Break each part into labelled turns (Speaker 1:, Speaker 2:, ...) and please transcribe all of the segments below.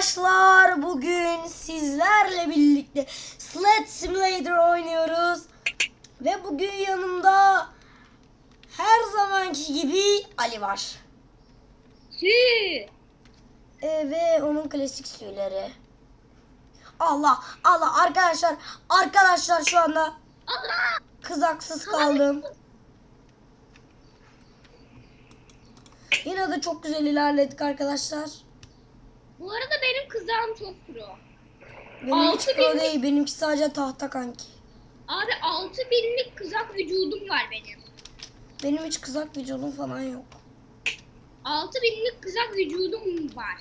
Speaker 1: Arkadaşlar bugün sizlerle birlikte Sled Simulator oynuyoruz. Ve bugün yanımda her zamanki gibi Ali var.
Speaker 2: Sü.
Speaker 1: Ee, ve onun klasik suyları. Allah Allah arkadaşlar arkadaşlar şu anda
Speaker 2: Allah.
Speaker 1: kızaksız kaldım. Yine de çok güzel ilerledik arkadaşlar.
Speaker 2: Bu arada benim kızağım çok pro.
Speaker 1: Benim hiç
Speaker 2: Altı
Speaker 1: pro değil benimki sadece tahta kanki.
Speaker 2: Abi 6000'lik kızak vücudum var benim.
Speaker 1: Benim hiç kızak vücudum falan yok.
Speaker 2: 6000'lik kızak vücudum var.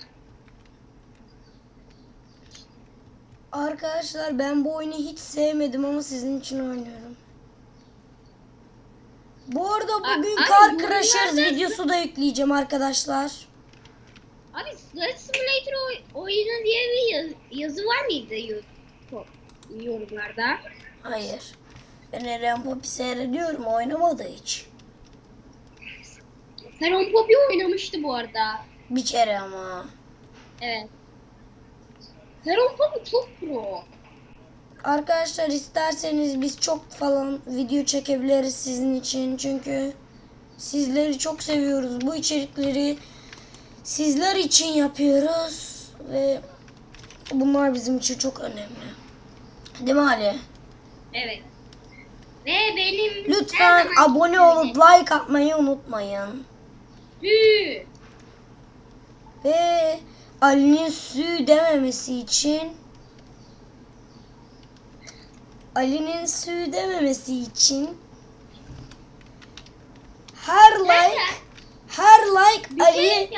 Speaker 1: Arkadaşlar ben bu oyunu hiç sevmedim ama sizin için oynuyorum. Bu arada
Speaker 2: A-
Speaker 1: bugün Car
Speaker 2: yorumlarda-
Speaker 1: Crashers videosu da yükleyeceğim arkadaşlar.
Speaker 2: Sled Simulator oy- oyunu diye bir yaz- yazı var mıydı yo- yorumlarda?
Speaker 1: Hayır. Ben Eren Poppy seyrediyorum oynamadı hiç.
Speaker 2: Feron Poppy oynamıştı bu arada.
Speaker 1: Bir kere ama.
Speaker 2: Evet. Feron Poppy çok pro.
Speaker 1: Arkadaşlar isterseniz biz çok falan video çekebiliriz sizin için. Çünkü sizleri çok seviyoruz. Bu içerikleri sizler için yapıyoruz. Ve bunlar bizim için çok önemli. Değil mi Ali?
Speaker 2: Evet. Ve benim her
Speaker 1: Lütfen abone olup like atmayı unutmayın.
Speaker 2: Sü.
Speaker 1: Ve Ali'nin sü dememesi için Ali'nin sü dememesi için her like her like
Speaker 2: şey
Speaker 1: Ali'ye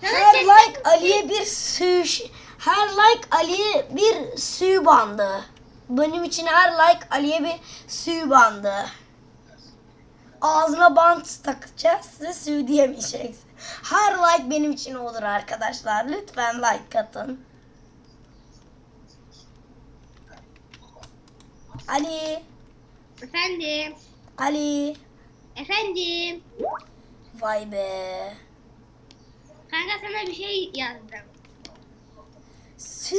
Speaker 1: her
Speaker 2: destek
Speaker 1: like Ali'ye bir sü her like Ali'ye bir sü bandı. Benim için her like Ali'ye bir sü bandı. Ağzına bant takacağız ve sü diyemeyeceksin. Her like benim için olur arkadaşlar. Lütfen like atın. Ali,
Speaker 2: Efendim.
Speaker 1: Ali.
Speaker 2: Efendim.
Speaker 1: Vay be.
Speaker 2: Kanka sana bir şey yazdım.
Speaker 1: Sü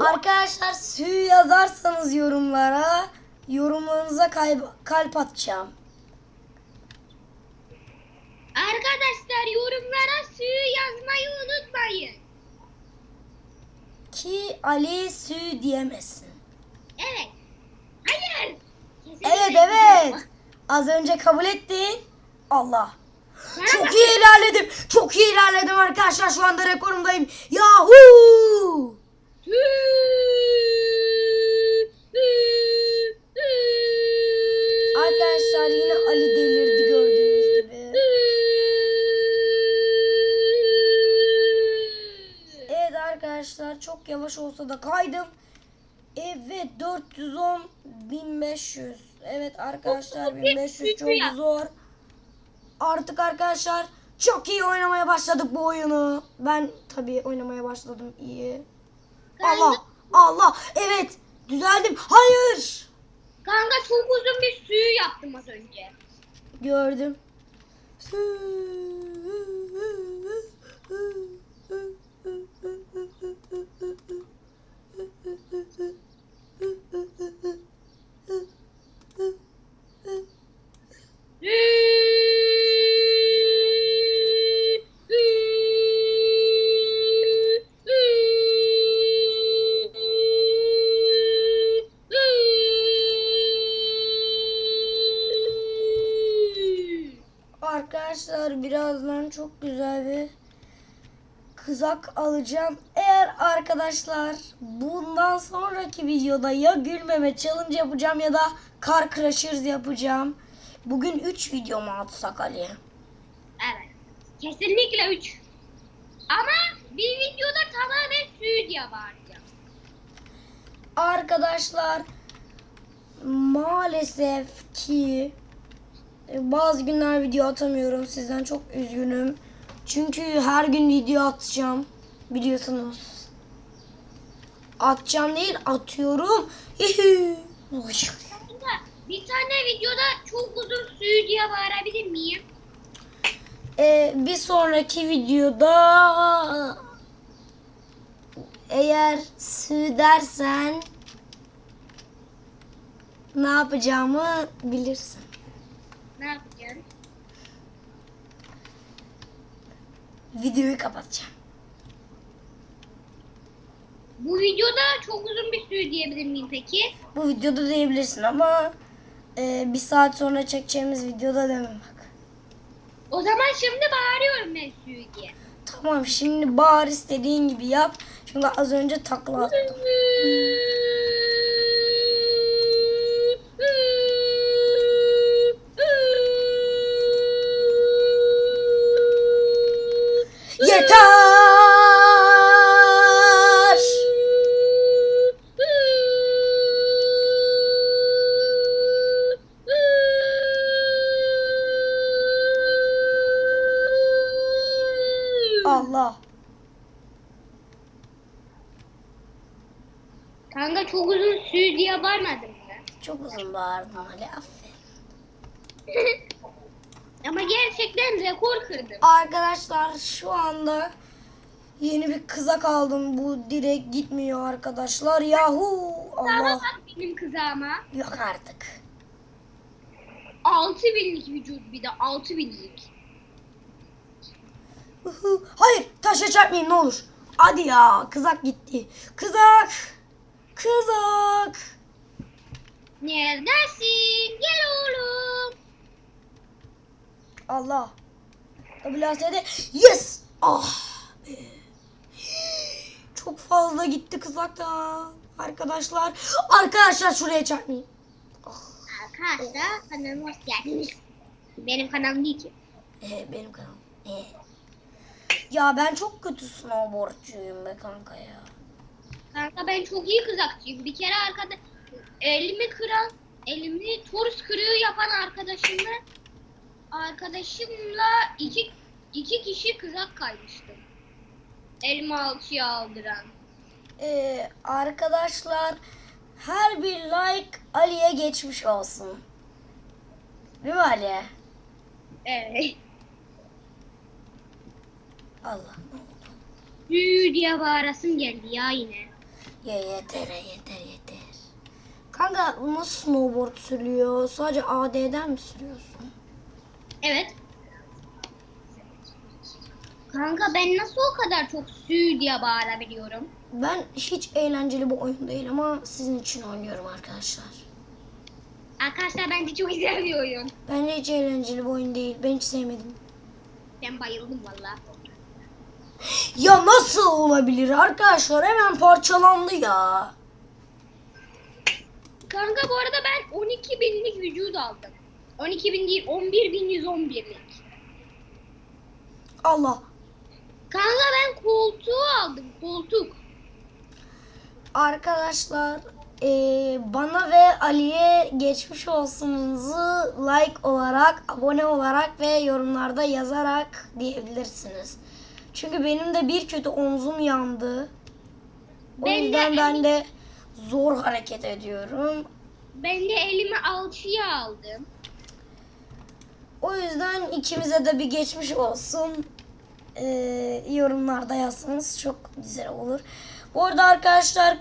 Speaker 1: arkadaşlar sü yazarsanız yorumlara yorumlarınıza kalp, kalp atacağım.
Speaker 2: Arkadaşlar yorumlara suyu yazmayı unutmayın.
Speaker 1: Ki Ali sü diyemesin.
Speaker 2: Evet. Hayır. Kesinlikle
Speaker 1: Evet evet. Az önce kabul ettin. Allah. Çok iyi ilerledim. Çok iyi ilerledim arkadaşlar. Şu anda rekorumdayım.
Speaker 2: Sü,
Speaker 1: Arkadaşlar yine Ali delirdi gördüğünüz gibi. Evet arkadaşlar çok yavaş olsa da kaydım. Evet 410 1500. Evet arkadaşlar 1500 çok zor. Artık arkadaşlar çok iyi oynamaya başladık bu oyunu. Ben tabii oynamaya başladım iyi. Allah Allah evet düzeldim. Hayır.
Speaker 2: Kanka çok uzun bir suyu yaptım az önce.
Speaker 1: Gördüm.
Speaker 2: Sü,
Speaker 1: kızak alacağım. Eğer arkadaşlar bundan sonraki videoda ya gülmeme challenge yapacağım ya da kar crashers yapacağım. Bugün 3 video mu atsak Ali?
Speaker 2: Evet. Kesinlikle 3. Ama bir videoda tamamen diye bağıracağım.
Speaker 1: Arkadaşlar maalesef ki e, bazı günler video atamıyorum. Sizden çok üzgünüm. Çünkü her gün video atacağım. Biliyorsunuz. Atacağım değil atıyorum.
Speaker 2: Bir tane videoda çok uzun suyu diye bağırabilir miyim?
Speaker 1: Ee, bir sonraki videoda eğer sü dersen ne yapacağımı bilirsin.
Speaker 2: Ne yapacaksın?
Speaker 1: Videoyu kapatacağım.
Speaker 2: Bu videoda çok uzun bir süre diyebilir miyim peki?
Speaker 1: Bu videoda diyebilirsin ama e, bir saat sonra çekeceğimiz videoda demem bak.
Speaker 2: O zaman şimdi bağırıyorum ben suyu diye.
Speaker 1: Tamam şimdi bağır istediğin gibi yap. Çünkü az önce takla attım. Bağırdın Ali aferin.
Speaker 2: Ama gerçekten rekor kırdım.
Speaker 1: Arkadaşlar şu anda yeni bir kızak aldım. Bu direkt gitmiyor arkadaşlar. Yahu Allah.
Speaker 2: bak benim kızağıma.
Speaker 1: Yok artık.
Speaker 2: 6000'lik vücut bir de 6000'lik.
Speaker 1: Uhu. Hayır taşa çarpmayayım ne olur. Hadi ya kızak gitti. Kızak. Kızak.
Speaker 2: Neredesin? Gel oğlum.
Speaker 1: Allah. WASD. Yes. Ah. be. Çok fazla gitti kızak da. Arkadaşlar. Arkadaşlar şuraya çarpmayayım.
Speaker 2: Arkadaşlar kanalıma hoş geldiniz. Benim kanalım değil ki.
Speaker 1: Ee, benim kanalım. Ee. Ya ben çok kötü snowboardcuyum be kanka ya.
Speaker 2: Kanka ben çok iyi kızakçıyım. Bir kere arkada elimi kıran, elimi torus kırığı yapan arkadaşımla arkadaşımla iki iki kişi kızak kaymıştım. Elimi alçıya aldıran.
Speaker 1: Ee, arkadaşlar her bir like Ali'ye geçmiş olsun. Değil mi Ali?
Speaker 2: Evet.
Speaker 1: Allah.
Speaker 2: Yü diye bağırasım geldi ya yine.
Speaker 1: Ya yeter yeter yeter. Kanka nasıl snowboard sürüyor? Sadece AD'den mi sürüyorsun?
Speaker 2: Evet. Kanka ben nasıl o kadar çok sü diye bağırabiliyorum?
Speaker 1: Ben hiç eğlenceli bir oyun değil ama sizin için oynuyorum arkadaşlar.
Speaker 2: Arkadaşlar bence çok güzel bir oyun.
Speaker 1: Bence hiç eğlenceli bir oyun değil. Ben hiç sevmedim.
Speaker 2: Ben bayıldım valla.
Speaker 1: Ya nasıl olabilir arkadaşlar? Hemen parçalandı ya.
Speaker 2: Kanka bu arada ben 12 binlik vücut aldım. 12 bin değil 11 bin 111'lik.
Speaker 1: Allah.
Speaker 2: Kanka ben koltuğu aldım koltuk.
Speaker 1: Arkadaşlar eee, bana ve Ali'ye geçmiş olsunuzu like olarak, abone olarak ve yorumlarda yazarak diyebilirsiniz. Çünkü benim de bir kötü omzum yandı. O
Speaker 2: Ben de
Speaker 1: yüzden ben
Speaker 2: elim-
Speaker 1: de zor hareket ediyorum.
Speaker 2: Ben de elimi alçıya aldım.
Speaker 1: O yüzden ikimize de bir geçmiş olsun. Ee, yorumlarda yazsanız çok güzel olur. Bu arada arkadaşlar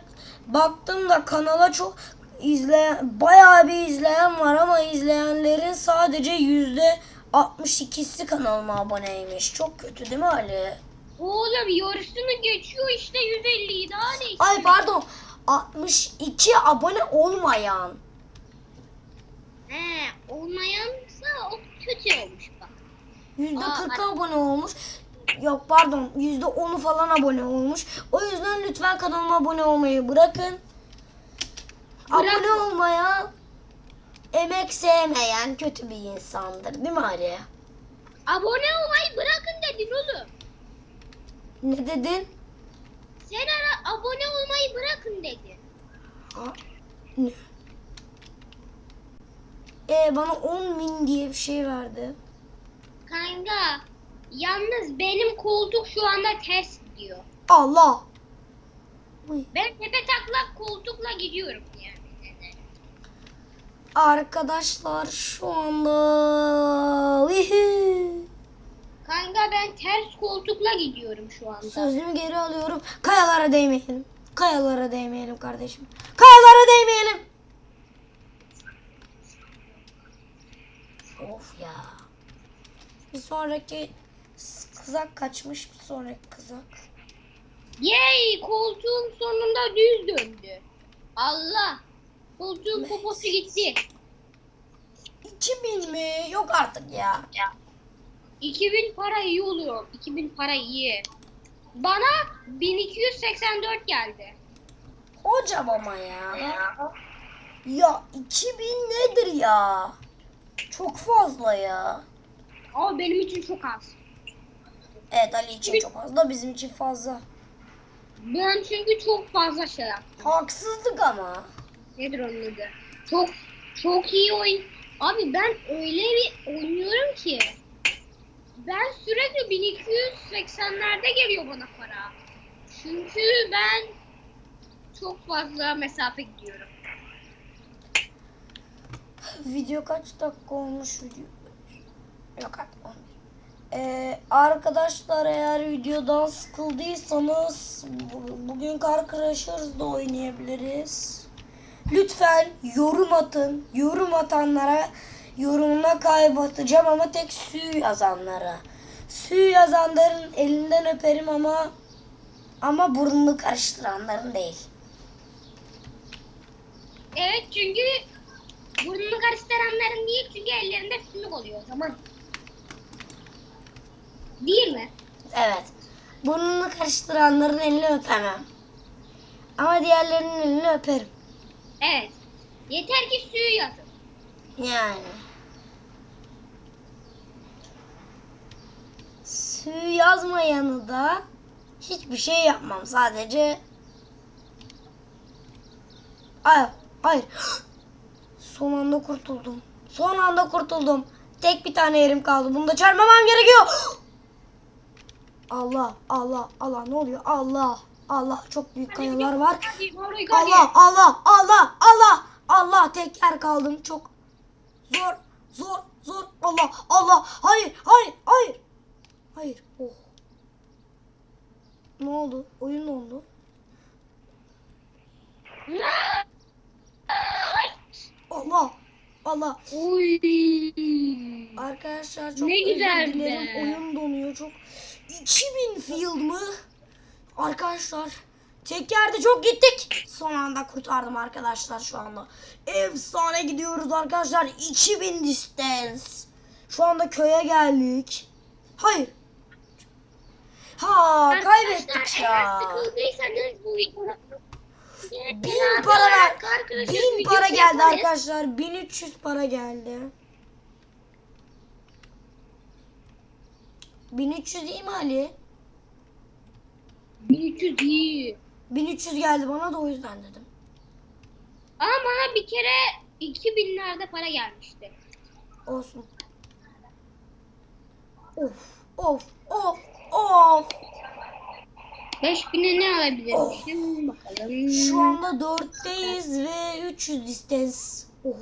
Speaker 1: baktım da kanala çok izleyen bayağı bir izleyen var ama izleyenlerin sadece yüzde 62'si kanalıma aboneymiş. Çok kötü değil mi Ali?
Speaker 2: Oğlum yarısını geçiyor işte 150'yi daha ne
Speaker 1: Ay pardon 62 abone olmayan.
Speaker 2: He olmayansa o kötü olmuş bak.
Speaker 1: Yüzde
Speaker 2: Aa,
Speaker 1: 40 abone olmuş. Yok pardon yüzde 10'u falan abone olmuş. O yüzden lütfen kanalıma abone olmayı bırakın.
Speaker 2: Bırak.
Speaker 1: Abone olmaya emek sevmeyen kötü bir insandır değil mi Ali?
Speaker 2: Abone olmayı bırakın dedin oğlum.
Speaker 1: Ne dedin?
Speaker 2: Sen ara abone olmayı bırakın
Speaker 1: ne? Ee, bana 10 bin diye bir şey verdi.
Speaker 2: Kanka yalnız benim koltuk şu anda ters gidiyor.
Speaker 1: Allah. Uy.
Speaker 2: Ben tepe taklak koltukla gidiyorum yani.
Speaker 1: Arkadaşlar şu anda Vihi.
Speaker 2: Kanka ben ters koltukla gidiyorum şu anda.
Speaker 1: Sözümü geri alıyorum. Kayalara değmeyelim. Kayalara değmeyelim kardeşim. Kayalara değmeyelim. Of ya. Bir sonraki kızak kaçmış bir sonraki kızak.
Speaker 2: Yay koltuğum sonunda düz döndü. Allah. Koltuğun poposu gitti.
Speaker 1: 2000 mi? Yok artık ya.
Speaker 2: 2000 para iyi oluyor. 2000 para iyi. Bana 1284 geldi.
Speaker 1: Hocam ama ya. Ya 2000 nedir ya? Çok fazla ya.
Speaker 2: Ama benim için çok az.
Speaker 1: Evet Ali için çok fazla bizim için fazla.
Speaker 2: Ben çünkü çok fazla şey yaptım.
Speaker 1: Haksızlık ama.
Speaker 2: Nedir onun adı? Çok çok iyi oyun. Abi ben öyle bir oynuyorum ki. Ben sürekli 1280'lerde geliyor bana para. Çünkü ben çok fazla mesafe gidiyorum.
Speaker 1: Video kaç dakika olmuş video? Yok artık 11. Ee, arkadaşlar eğer videodan sıkıldıysanız bu- bugün Car Crashers da oynayabiliriz. Lütfen yorum atın. Yorum atanlara yorumuna kaybatacağım ama tek sü yazanlara. Sü yazanların elinden öperim ama ama burnunu karıştıranların değil.
Speaker 2: Evet çünkü burnunu karıştıranların değil çünkü ellerinde sümük oluyor o zaman. Değil mi?
Speaker 1: Evet. Burnunu karıştıranların elini öpemem. Ama diğerlerinin elini öperim.
Speaker 2: Evet. Yeter ki suyu yazın.
Speaker 1: Yani. Su yazmayanı da hiçbir şey yapmam. Sadece Hayır, hayır. Son anda kurtuldum. Son anda kurtuldum. Tek bir tane yerim kaldı. Bunu da çarpmamam gerekiyor. Allah, Allah, Allah ne oluyor? Allah, Allah çok büyük kayalar var. Allah Allah Allah Allah Allah tek yer kaldım çok zor zor zor Allah Allah hayır hayır hayır hayır oh. Ne oldu? Oyun oldu? Allah Allah.
Speaker 2: Oy.
Speaker 1: arkadaşlar çok
Speaker 2: Ne
Speaker 1: özür dilerim. oyun donuyor çok. 2000 field mı? Arkadaşlar tek yerde çok gittik. Son anda kurtardım arkadaşlar şu anda. Efsane gidiyoruz arkadaşlar. 2000 distance. Şu anda köye geldik. Hayır ha kaybettik ya bin para ver bin para geldi arkadaşlar 1300 para geldi 1300 değil mi Ali?
Speaker 2: 1300 iyi.
Speaker 1: 1300 geldi bana da o yüzden dedim.
Speaker 2: Ama bana bir kere 2000'lerde para gelmişti.
Speaker 1: Olsun. Of of of of.
Speaker 2: 5000'e ne alabilirmişim bakalım.
Speaker 1: Şu anda 4'teyiz ve 300 distance. Of.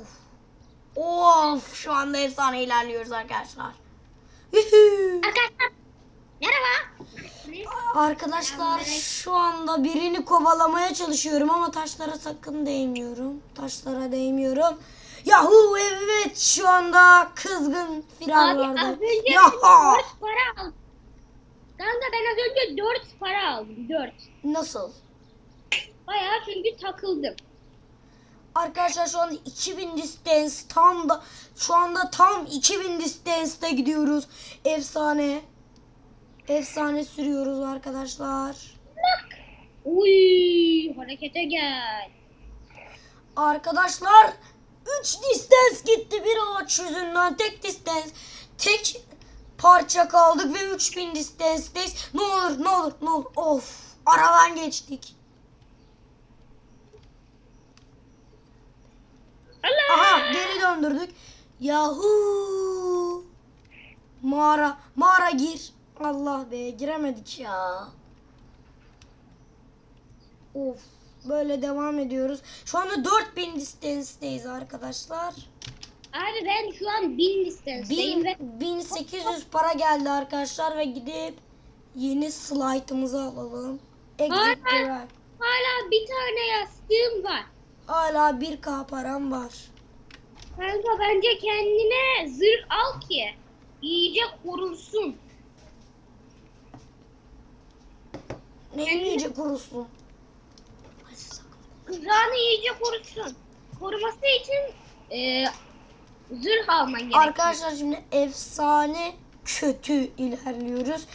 Speaker 1: Of şu anda efsane ilerliyoruz arkadaşlar.
Speaker 2: Arkadaşlar merhaba.
Speaker 1: Arkadaşlar şu anda birini kovalamaya çalışıyorum ama taşlara sakın değmiyorum. Taşlara değmiyorum. Yahu evet şu anda kızgın
Speaker 2: önce
Speaker 1: Yaha.
Speaker 2: 4 para aldım. Önce 4 para aldım. 4.
Speaker 1: Nasıl?
Speaker 2: Bayağı çünkü takıldım.
Speaker 1: Arkadaşlar şu anda 2000 distance tam da şu anda tam 2000 distance'da gidiyoruz. Efsane. Efsane sürüyoruz arkadaşlar.
Speaker 2: Uy harekete gel.
Speaker 1: Arkadaşlar 3 distance gitti bir ağaç yüzünden tek distance tek parça kaldık ve 3000 distance'deyiz. Ne olur ne olur ne olur of aradan geçtik.
Speaker 2: Allah.
Speaker 1: Aha geri döndürdük. Yahu. Mağara mağara gir. Allah be giremedik ya. Of böyle devam ediyoruz. Şu anda 4000 distance'deyiz arkadaşlar.
Speaker 2: Abi ben şu an 1000 listensteyim ve
Speaker 1: 1000, 1800 para geldi arkadaşlar ve gidip yeni slide'ımızı alalım. Exit drive.
Speaker 2: hala bir tane yastığım var.
Speaker 1: Hala 1k param var.
Speaker 2: Kanka bence kendine zırh al ki iyice korunsun.
Speaker 1: Neyini iyice kurusun.
Speaker 2: Kızağını iyice korusun. Koruması için e, zırh alman gerekiyor.
Speaker 1: Arkadaşlar şimdi efsane kötü ilerliyoruz.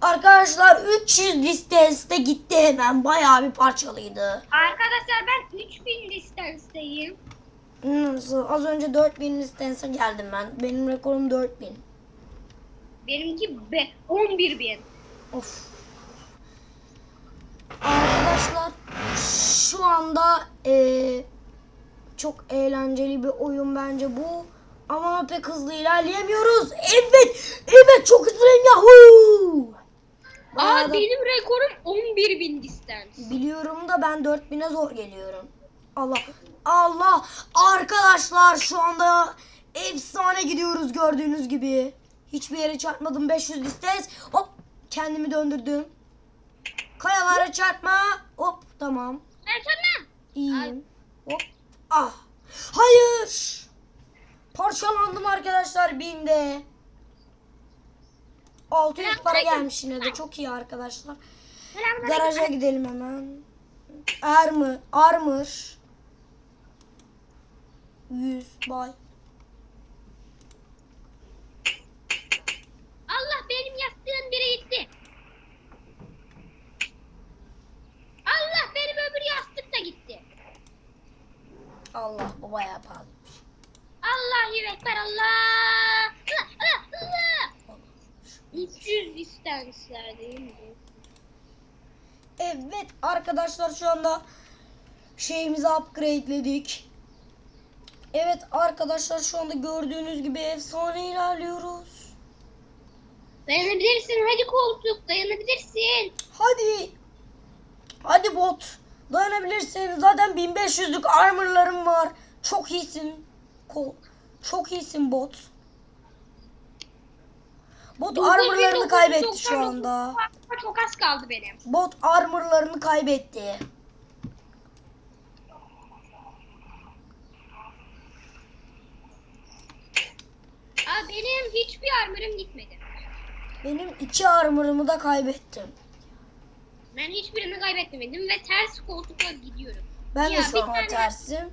Speaker 1: Arkadaşlar 300 listesinde gitti hemen. Bayağı bir parçalıydı.
Speaker 2: Arkadaşlar ben 3000 listensteyim.
Speaker 1: Nasıl? Az önce 4000 listesine geldim ben. Benim rekorum 4000.
Speaker 2: Benimki be 11.000.
Speaker 1: Of. Arkadaşlar şu anda eee, çok eğlenceli bir oyun bence bu. Ama pek hızlı ilerleyemiyoruz. Evet. Evet çok hızlıyım yahoo.
Speaker 2: Aa
Speaker 1: da-
Speaker 2: benim rekorum 11.000 listens.
Speaker 1: Biliyorum da ben 4000'e zor geliyorum. Allah. Allah. Arkadaşlar şu anda efsane gidiyoruz gördüğünüz gibi. Hiçbir yere çarpmadım. 500 listes. Hop. Kendimi döndürdüm. Kayalara çarpma. Hop. Tamam.
Speaker 2: Ertan'ım.
Speaker 1: İyiyim. Hop. Ah. Hayır. Parçalandım arkadaşlar binde. 600 para gelmiş yine de çok iyi arkadaşlar. Garaja gidelim hemen. Armor, armor. 100 bay.
Speaker 2: Allah benim yastığım biri gitti. Allah benim öbür yastık da gitti.
Speaker 1: Bu bayağı pahalıymış.
Speaker 2: Allah ekber Allah. Allah Allah Allah. 300 listenslerdeyim. mi?
Speaker 1: Evet arkadaşlar şu anda şeyimizi upgrade'ledik. Evet arkadaşlar şu anda gördüğünüz gibi efsane ilerliyoruz.
Speaker 2: Dayanabilirsin hadi koltuk dayanabilirsin.
Speaker 1: Hadi. Hadi bot. Dayanabilirsin. Zaten 1500'lük armorlarım var. Çok iyisin. Kol. Çok iyisin bot. Bot armorlarını kaybetti şu anda.
Speaker 2: Çok az kaldı benim.
Speaker 1: Bot armorlarını kaybetti.
Speaker 2: Aa, benim hiçbir armorım gitmedi.
Speaker 1: Benim iki armorımı da kaybettim.
Speaker 2: Ben hiçbirini kaybetmedim ve ters koltukla gidiyorum.
Speaker 1: Ben de
Speaker 2: Ya,
Speaker 1: şu
Speaker 2: bir
Speaker 1: an tersim.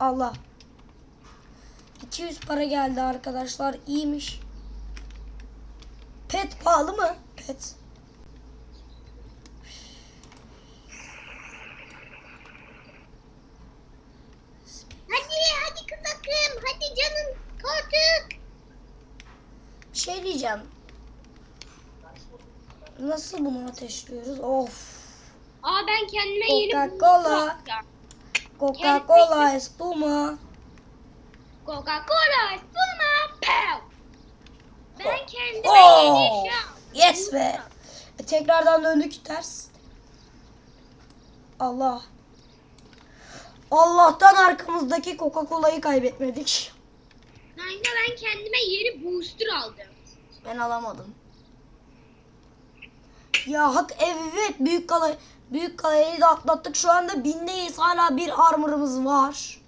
Speaker 1: Allah. 200 para geldi arkadaşlar. İyiymiş. Pet pahalı mı? Pet.
Speaker 2: Hadi hadi kızakım hadi canım koltuk.
Speaker 1: Bir şey diyeceğim. Nasıl bunu ateşliyoruz? Of.
Speaker 2: Aa ben kendime yeni
Speaker 1: Coca-Cola. Coca-Cola, espuma.
Speaker 2: Coca-Cola espuma. Pow. Ben kendime
Speaker 1: Oh.
Speaker 2: yeni.
Speaker 1: Yes be. E, tekrardan döndük ters. Allah. Allah'tan arkamızdaki Coca-Cola'yı kaybetmedik.
Speaker 2: Kanka ben kendime yeni booster aldım.
Speaker 1: Ben alamadım. Ya hak evet büyük kale büyük kaleyi de atlattık. Şu anda bindeyiz. Hala bir armorımız var.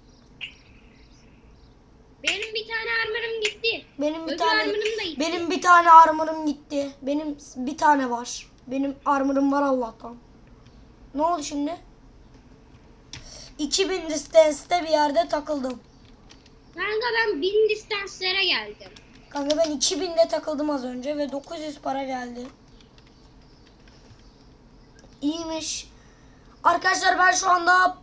Speaker 2: Benim bir tane armorum gitti.
Speaker 1: Benim bir
Speaker 2: Öbür
Speaker 1: tane
Speaker 2: armorum da gitti.
Speaker 1: benim bir tane armorum gitti. Benim bir tane var. Benim armorum var Allah'tan. Ne oldu şimdi? 2000 distance'te bir yerde takıldım.
Speaker 2: Kanka ben 1000 distanslere geldim.
Speaker 1: Kanka ben 2000'de takıldım az önce ve 900 para geldi. İyiymiş. Arkadaşlar ben şu anda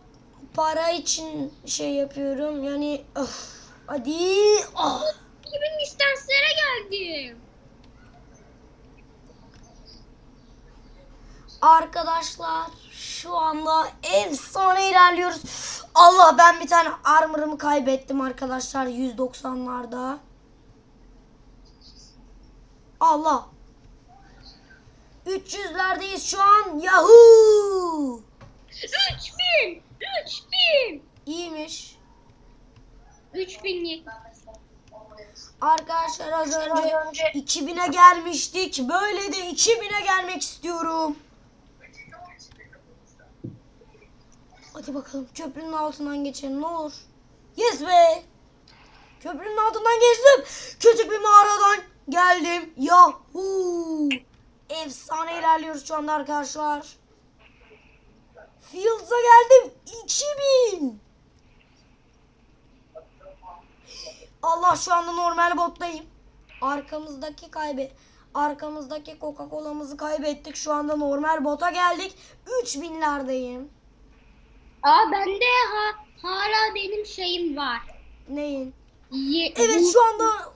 Speaker 1: para için şey yapıyorum. Yani öf, hadi. Ah.
Speaker 2: 2000 distanslere geldim.
Speaker 1: Arkadaşlar şu anda efsane ilerliyoruz. Allah ben bir tane armor'ımı kaybettim arkadaşlar 190'larda. Allah. 300'lerdeyiz şu an. Yahoo!
Speaker 2: 3000! 3000!
Speaker 1: İyiymiş.
Speaker 2: 3000'lik.
Speaker 1: Arkadaşlar az önce 2000'e gelmiştik. Böyle de 2000'e gelmek istiyorum. Hadi bakalım köprünün altından geçelim ne olur. Yes be. Köprünün altından geçtim. Küçük bir mağaradan geldim. Yahoo. Efsane ilerliyoruz şu anda arkadaşlar. Fields'a geldim. 2000. Allah şu anda normal bottayım. Arkamızdaki kaybe arkamızdaki Coca-Cola'mızı kaybettik. Şu anda normal bota geldik. 3000'lerdeyim.
Speaker 2: Aa bende ha, hala benim şeyim var.
Speaker 1: Neyin?
Speaker 2: Ye,
Speaker 1: Evet şu anda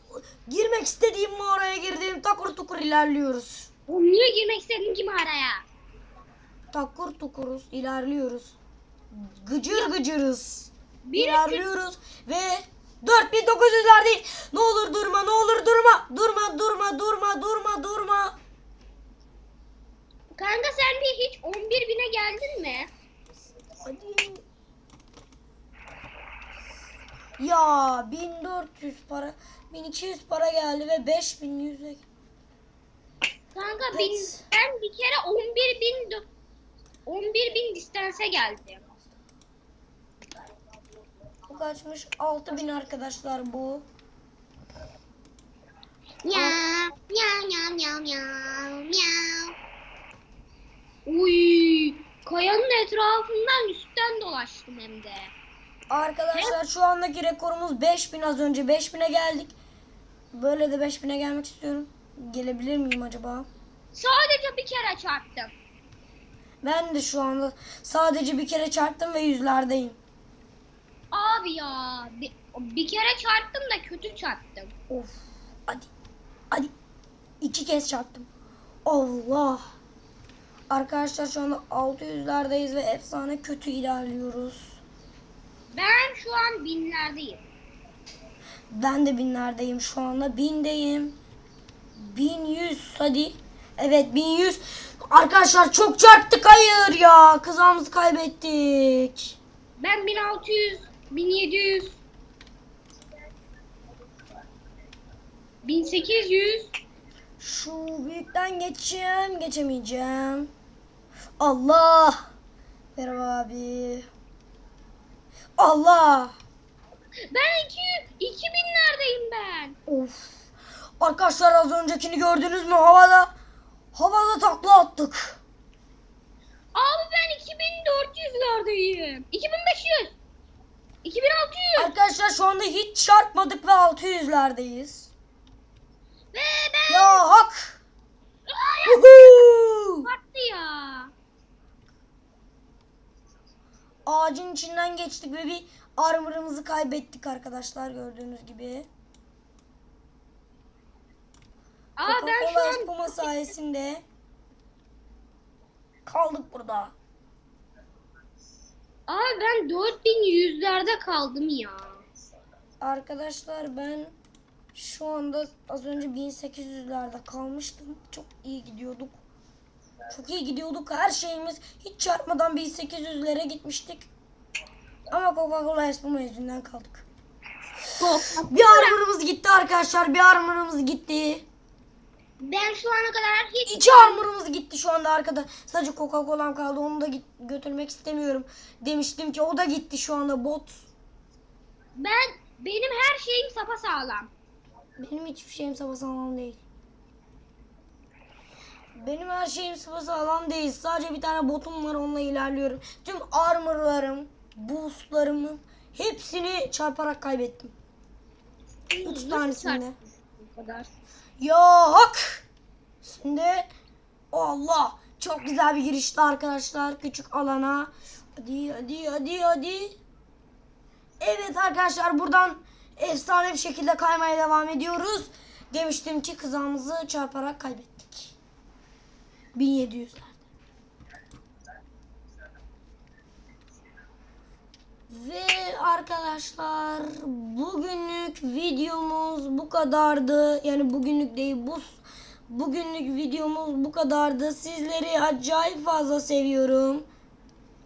Speaker 1: girmek istediğim mağaraya girdim. Takur tukur ilerliyoruz.
Speaker 2: Niye girmek istedin ki mağaraya?
Speaker 1: Takur tukuruz ilerliyoruz. Gıcır gıcırız.
Speaker 2: Bir
Speaker 1: İlerliyoruz ve 4900'lerdeyiz. Ne olur durma, ne olur durma. Durma, durma, durma, durma, durma.
Speaker 2: Kanka sen bir hiç 11 bine geldin mi?
Speaker 1: Hadi. Ya 1400 para, 1200 para geldi ve 5100'e.
Speaker 2: Kanka bin, ben bir kere 11 bin dö- 11 bin distansa geldim.
Speaker 1: Bu kaçmış? 6000 arkadaşlar bu.
Speaker 2: Ya ya ya ya ya ya. Uy, kayanın etrafından üstten dolaştım hem de.
Speaker 1: Arkadaşlar şu andaki rekorumuz 5000 az önce 5000'e geldik. Böyle de 5000'e gelmek istiyorum. Gelebilir miyim acaba?
Speaker 2: Sadece bir kere çarptım.
Speaker 1: Ben de şu anda sadece bir kere çarptım ve yüzlerdeyim.
Speaker 2: Abi ya bir, bir kere çarptım da kötü çarptım.
Speaker 1: Of. Hadi. Hadi. İki kez çarptım. Allah. Arkadaşlar şu anda 600'lerdeyiz ve efsane kötü ilerliyoruz.
Speaker 2: Ben şu an binlerdeyim.
Speaker 1: Ben de binlerdeyim şu anda. Bindeyim. 1100 hadi. Evet 1100. Arkadaşlar çok çarptık hayır ya. Kızağımızı kaybettik.
Speaker 2: Ben 1600, 1700, 1800.
Speaker 1: Şu büyükten geçeceğim. Geçemeyeceğim. Allah. Merhaba abi. Allah.
Speaker 2: Ben 200, 2000'lerdeyim ben.
Speaker 1: Of. Arkadaşlar az öncekini gördünüz mü havada? Havada takla attık.
Speaker 2: Abi ben 2400'lerdeyim. 2500. 2600.
Speaker 1: Arkadaşlar şu anda hiç çarpmadık ve 600'lerdeyiz.
Speaker 2: Ve ben
Speaker 1: Ya hak.
Speaker 2: Battı ya.
Speaker 1: Ağacın içinden geçtik ve bir armor'ımızı kaybettik arkadaşlar gördüğünüz gibi.
Speaker 2: Aa ben şu an
Speaker 1: espuma sayesinde kaldık burada.
Speaker 2: Abi ben 4100'lerde kaldım ya.
Speaker 1: Arkadaşlar ben şu anda az önce 1800'lerde kalmıştım. Çok iyi gidiyorduk. Çok iyi gidiyorduk. Her şeyimiz hiç çarpmadan 1800'lere gitmiştik. Ama Coca-Cola espuma yüzünden kaldık. Bir armor'ımız gitti arkadaşlar. Bir armor'ımız gitti.
Speaker 2: Ben şu ana kadar hiç
Speaker 1: İki armor'ımız gitti şu anda arkada. Sadece Coca-Cola'm kaldı. Onu da git- götürmek istemiyorum. Demiştim ki o da gitti şu anda bot.
Speaker 2: ben benim her şeyim sapasağlam.
Speaker 1: Benim hiçbir şeyim sapasağlam değil. Benim her şeyim sapasağlam değil. Sadece bir tane botum var onunla ilerliyorum. Tüm armorlarım, boostlarımın hepsini çarparak kaybettim. Üç tanesinde.
Speaker 2: Bu kadar.
Speaker 1: Hak. Şimdi Allah çok güzel bir girişti arkadaşlar küçük alana. Hadi hadi hadi hadi. Evet arkadaşlar buradan efsane bir şekilde kaymaya devam ediyoruz. Demiştim ki kızağımızı çarparak kaybettik. 1700'lerde. Ve arkadaşlar bugünlük videomuz bu kadardı. Yani bugünlük değil bu bugünlük videomuz bu kadardı. Sizleri acayip fazla seviyorum.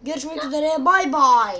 Speaker 1: Görüşmek üzere. Bay bay.